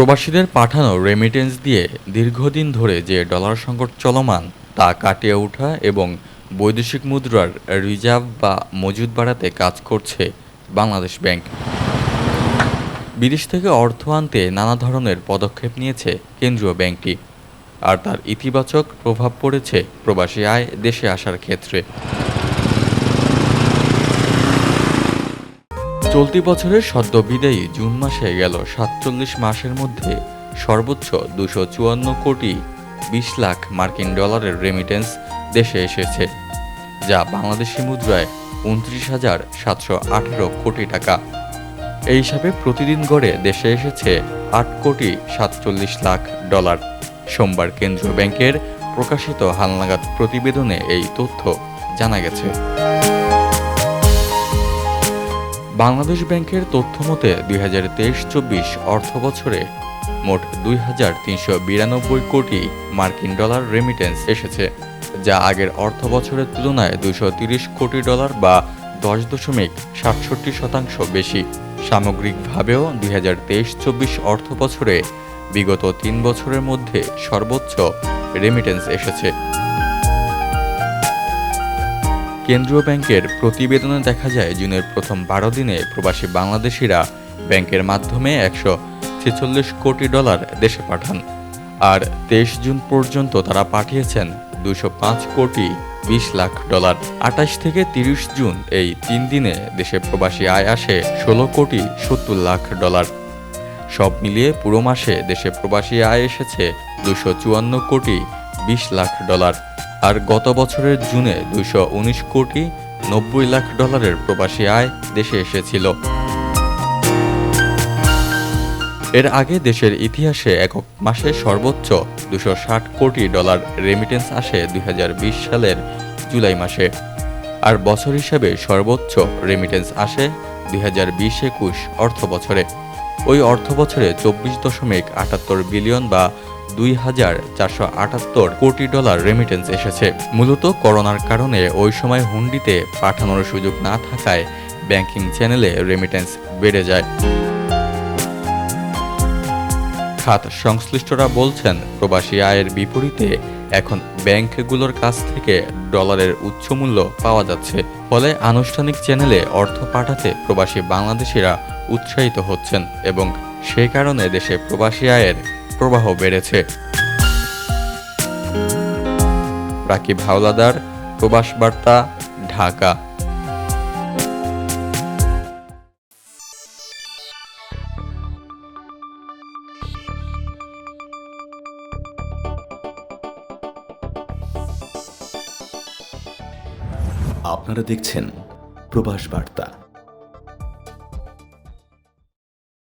প্রবাসীদের পাঠানো রেমিটেন্স দিয়ে দীর্ঘদিন ধরে যে ডলার সংকট চলমান, তা কাটিয়ে ওঠা এবং বৈদেশিক মুদ্রার রিজার্ভ বা মজুদ বাড়াতে কাজ করছে বাংলাদেশ ব্যাংক। বিদেশ থেকে অর্থ আনতে নানা ধরনের পদক্ষেপ নিয়েছে কেন্দ্রীয় ব্যাংকটি, আর তার ইতিবাচক প্রভাব পড়েছে প্রবাসী আয় দেশে আসার ক্ষেত্রে। চলতি বছরের সদ্য বিদায়ী জুন মাসে গেল সাতচল্লিশ মাসের মধ্যে সর্বোচ্চ দুশো চুয়ান্ন কোটি বিশ লাখ মার্কিন ডলারের রেমিটেন্স দেশে এসেছে, যা বাংলাদেশি মুদ্রায় উনত্রিশ হাজার সাতশো আঠেরো কোটি টাকা। এই হিসাবে প্রতিদিন গড়ে দেশে এসেছে আট কোটি সাতচল্লিশ লাখ ডলার। সোমবার কেন্দ্রীয় ব্যাংকের প্রকাশিত হালনাগাদ প্রতিবেদনে এই তথ্য জানা গেছে। বাংলাদেশ ব্যাংকের তথ্য মতে দুই হাজার তেইশ চব্বিশ অর্থ বছরে মোট দুই হাজার তিনশো বিরানব্বই কোটি মার্কিন ডলার রেমিটেন্স এসেছে, যা আগের অর্থ বছরের তুলনায় দুশো তিরিশ কোটি ডলার বা দশ দশমিক সাতষট্টি শতাংশ বেশি। সামগ্রিকভাবেও দুই হাজার তেইশ চব্বিশ অর্থ বছরে বিগত তিন বছরের মধ্যে সর্বোচ্চ রেমিটেন্স এসেছে। কেন্দ্রীয় ব্যাংকের প্রতিবেদনে দেখা যায়, জুনের প্রথম বারো দিনে প্রবাসী বাংলাদেশিরা ব্যাংকের মাধ্যমে একশো ছেচল্লিশ কোটি ডলার দেশে পাঠান। আর তেইশ জুন পর্যন্ত তারা পাঠিয়েছেন দুশো পাঁচ কোটি বিশ লাখ ডলার। আঠাশ থেকে তিরিশ জুন এই তিন দিনে দেশে প্রবাসী আয় আসে ষোলো কোটি সত্তর লাখ ডলার। সব মিলিয়ে পুরো মাসে দেশে প্রবাসী আয় এসেছে দুশো চুয়ান্ন কোটি বিশ লাখ ডলার। আর গত বছরের জুনে দুশো উনিশ কোটি নব্বই লাখ ডলারের প্রবাসী আয় দেশে এসেছিল। এর আগে দেশের ইতিহাসে একক মাসে সর্বোচ্চ দুশো ষাট কোটি ডলার রেমিটেন্স আসে দুই হাজার বিশ সালের জুলাই মাসে। আর বছর হিসেবে সর্বোচ্চ রেমিটেন্স আসে দুই হাজার বিশ একুশ অর্থ বছরে ওই অর্থ বছরে চব্বিশ দশমিক আটাত্তর বিলিয়ন বা দুই হাজার চারশো আটাত্তর কোটি ডলার রেমিটেন্স এসেছে। মূলত করোনার কারণে ওই সময় হুন্ডিতে পাঠানোর সুযোগ না থাকায় ব্যাংকিং চ্যানেলে রেমিটেন্স বেড়ে যায়। খাত সংশ্লিষ্টরা বলছেন, প্রবাসী আয়ের বিপরীতে এখন ব্যাংকগুলোর কাছ থেকে ডলারের উচ্চ মূল্য পাওয়া যাচ্ছে। ফলে আনুষ্ঠানিক চ্যানেলে অর্থ পাঠাতে প্রবাসী বাংলাদেশিরা উৎসাহিত হচ্ছেন এবং সে কারণে দেশে প্রবাসী আয়ের প্রবাহ বেড়েছে। রাকিব হাওলাদার প্রবাস বার্তা ঢাকা। আপনারা দেখছেন প্রবাস বার্তা।